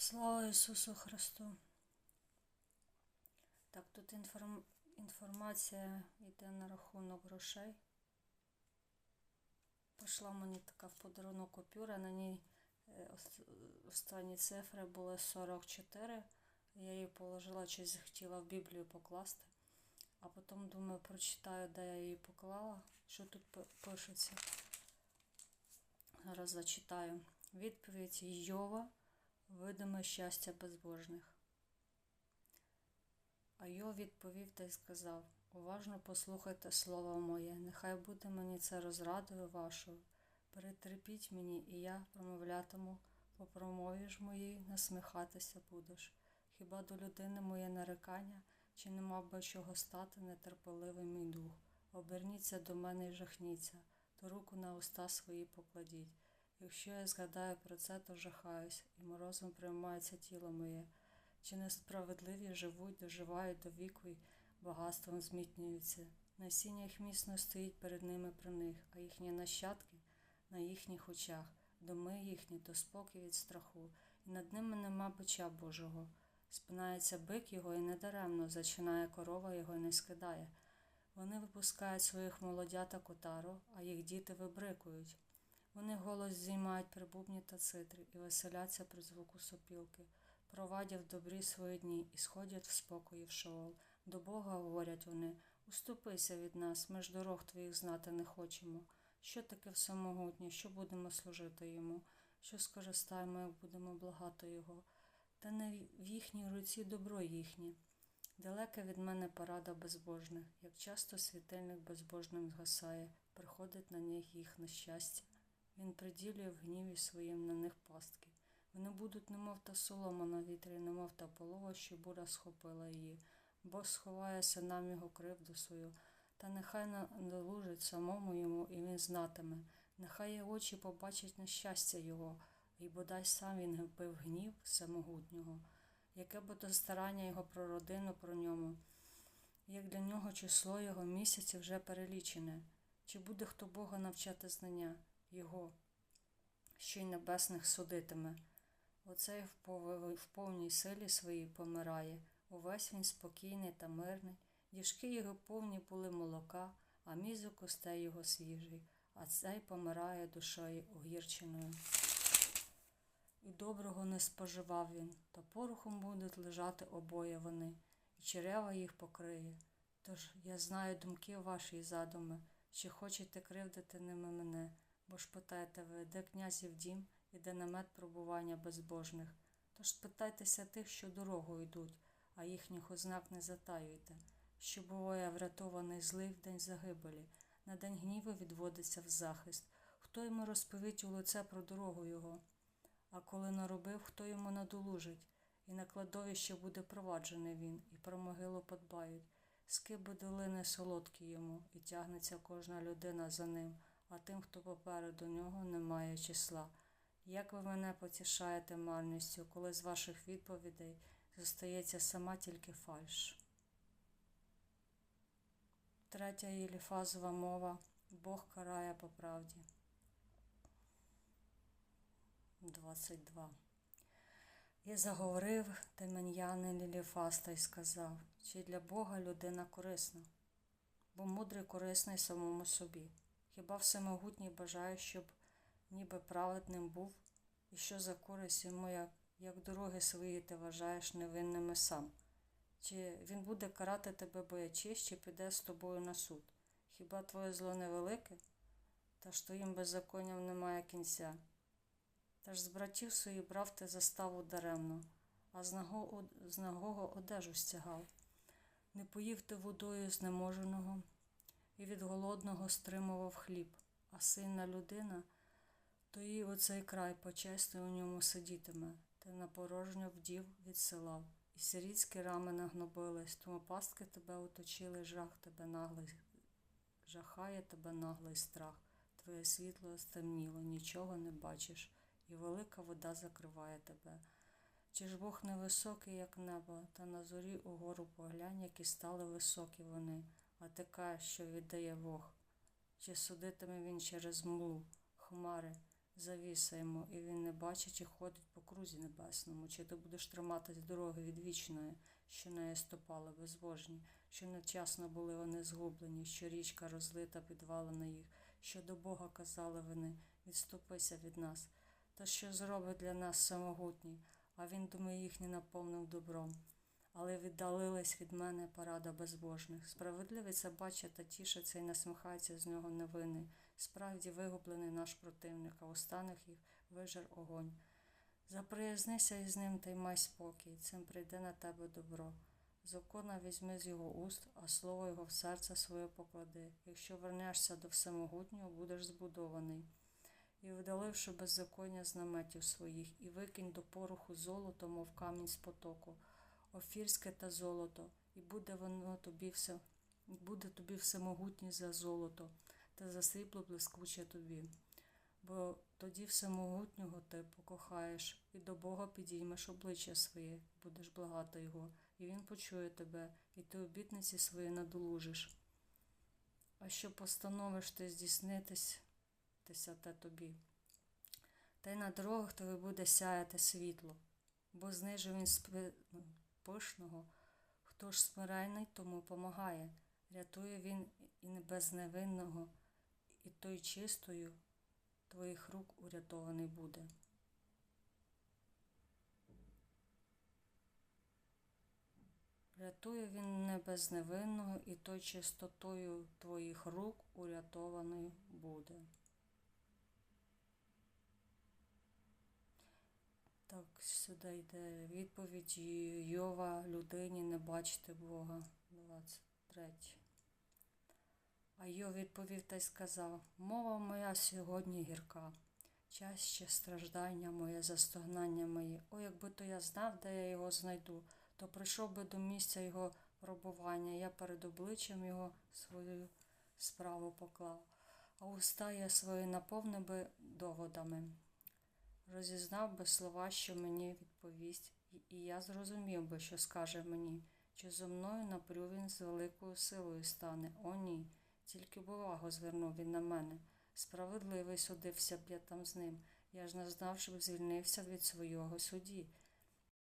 Слава Ісусу Христу. Так, тут інформ... інформація йде на рахунок грошей. Пішла мені така в подарунок купюра, на ній е, останні цифри були 44. Я її положила, щось захотіла в Біблію покласти. А потім думаю, прочитаю, де я її поклала, що тут пишеться. Зараз зачитаю. Відповідь Йова видиме щастя безбожних. А Йов відповів та й сказав: Уважно послухайте слово моє, нехай буде мені це розрадою вашою. Перетерпіть мені, і я промовлятиму по промові ж моїй, насміхатися будеш. Хіба до людини моє нарекання, чи не мав би чого стати нетерпеливий мій дух? Оберніться до мене і жахніться, то руку на уста свої покладіть. Якщо я згадаю про це, то жахаюсь, і морозом приймається тіло моє. Чи несправедливі живуть, доживають до віку й багатством змітнюються. Насіння їх міцно стоїть перед ними при них, а їхні нащадки на їхніх очах, доми їхні то спокій від страху, і над ними нема бича Божого. Спинається бик його і недаремно, зачинає корова його і не скидає. Вони випускають своїх молодят та котару, а їх діти вибрикують. Вони голос зіймають при бубні та цитрі і веселяться при звуку сопілки, провадять в добрі свої дні і сходять в спокої в Шеол. До Бога говорять вони Уступися від нас, ми ж дорог твоїх знати не хочемо. Що таке всемогутнє, що будемо служити йому, що скористаємо, як будемо благати його. Та не в їхній руці добро їхнє. Далека від мене порада безбожних, як часто світильник безбожним згасає, приходить на них їх нещастя. Він приділює в гніві своїм на них пастки. Вони будуть, немов та солома на вітрі, немов та полова, що бура схопила її. Бог сховає синам його кривду свою, та нехай надолужить самому йому, і він знатиме. Нехай його очі побачать нещастя його, і бодай сам він вбив гнів самогутнього. Яке то старання його про родину про ньому, як для нього число його місяців вже перелічене, чи буде хто Бога навчати знання Його, що й небесних судитиме. Оцей в повній силі своїй помирає, увесь він спокійний та мирний, діжки його повні були молока, а мізок костей його свіжий, а цей помирає душею огірченою. І доброго не споживав він, та порохом будуть лежати обоє вони, і черева їх покриє. Тож я знаю думки ваші і задуми, чи хочете кривдити ними мене, бо ж питаєте ви, де князів дім і де намет пробування безбожних. Тож питайтеся тих, що дорогою йдуть, а їхніх ознак не затаюйте, що буває врятований злий в день загибелі, на день гніву відводиться в захист. Хто йому розповість у лице про дорогу його? А коли наробив, хто йому надолужить, і на кладовище буде проваджений він, і про могилу подбають. Скиби долини солодкі йому, і тягнеться кожна людина за ним, а тим, хто попереду нього, немає числа. Як ви мене потішаєте марністю, коли з ваших відповідей зостається сама тільки фальш? Третя єліфазова мова Бог карає по правді. 22. І заговорив Темен'янин Ліліфаста й сказав, чи для Бога людина корисна, бо мудрий корисний самому собі. Хіба всемогутній бажає, щоб ніби праведним був, і що за користь йому, як, як дороги свої ти вважаєш невинними сам? Чи він буде карати тебе боячись, чи піде з тобою на суд? Хіба твоє зло невелике? Та ж твоїм беззаконням немає кінця. Та ж з братів своїх брав ти заставу даремно, а з нагого одежу стягав. Не поїв ти водою знеможеного, і від голодного стримував хліб, а сильна людина, то їй оцей край почесний у ньому сидітиме, ти на порожньо вдів відсилав, і сирітські рами нагнобились, тому пастки тебе оточили, жах тебе наглий, жахає тебе наглий страх, твоє світло стемніло, нічого не бачиш і велика вода закриває тебе. Чи ж Бог не високий, як небо, та на зорі угору поглянь, які стали високі вони, а така, що віддає Бог. Чи судитиме він через млу, хмари, завіса йому, і він не бачить і ходить по крузі небесному. Чи ти будеш триматись дороги від вічної, що нею ступали безбожні, що невчасно були вони згублені, що річка розлита підвалена їх, що до Бога казали вони, відступися від нас. Та що зробить для нас самогутній, а він думає їхнє наповнив добром. Але віддалились від мене порада безбожних. Справедливий це бачить та тішиться і насміхається з нього невинний. Справді вигублений наш противник, а останніх їх вижер огонь. Заприязнися із ним та й май спокій, цим прийде на тебе добро. Закона візьми з його уст, а слово його в серце своє поклади. Якщо вернешся до всемогутнього, будеш збудований. І вдаливши беззаконня з наметів своїх, і викинь до пороху золото, мов камінь з потоку, офірське та золото, і буде воно тобі все, буде тобі всемогутнє за золото, та за срібло блискуче тобі. Бо тоді всемогутнього ти покохаєш, і до Бога підіймеш обличчя своє, будеш благати Його, і Він почує тебе, і ти обітниці свої надолужиш. А що постановиш ти здійснитись, тися те тобі. Та й на дорогах тобі буде сяяти світло, бо знижив він спи... пишного, хто ж смиренний, тому помагає. Рятує він і не безневинного, і той чистою твоїх рук урятований буде. Рятує він не безневинного, і той чистотою твоїх рук урятований буде. Так, сюди йде відповідь Йова людині не бачити Бога. 23. А Йов відповів та й сказав: Мова моя сьогодні гірка, чаще страждання моє, застогнання моє. О, якби то я знав, де я його знайду, то прийшов би до місця його пробування, я перед обличчям його свою справу поклав, а уста я свої наповнив би доводами. Розізнав би слова, що мені відповість, і я зрозумів би, що скаже мені, чи зо мною напрю він з великою силою стане. О, ні. Тільки увагу звернув він на мене. Справедливий судився б я там з ним. Я ж не знав, щоб звільнився від свого судді.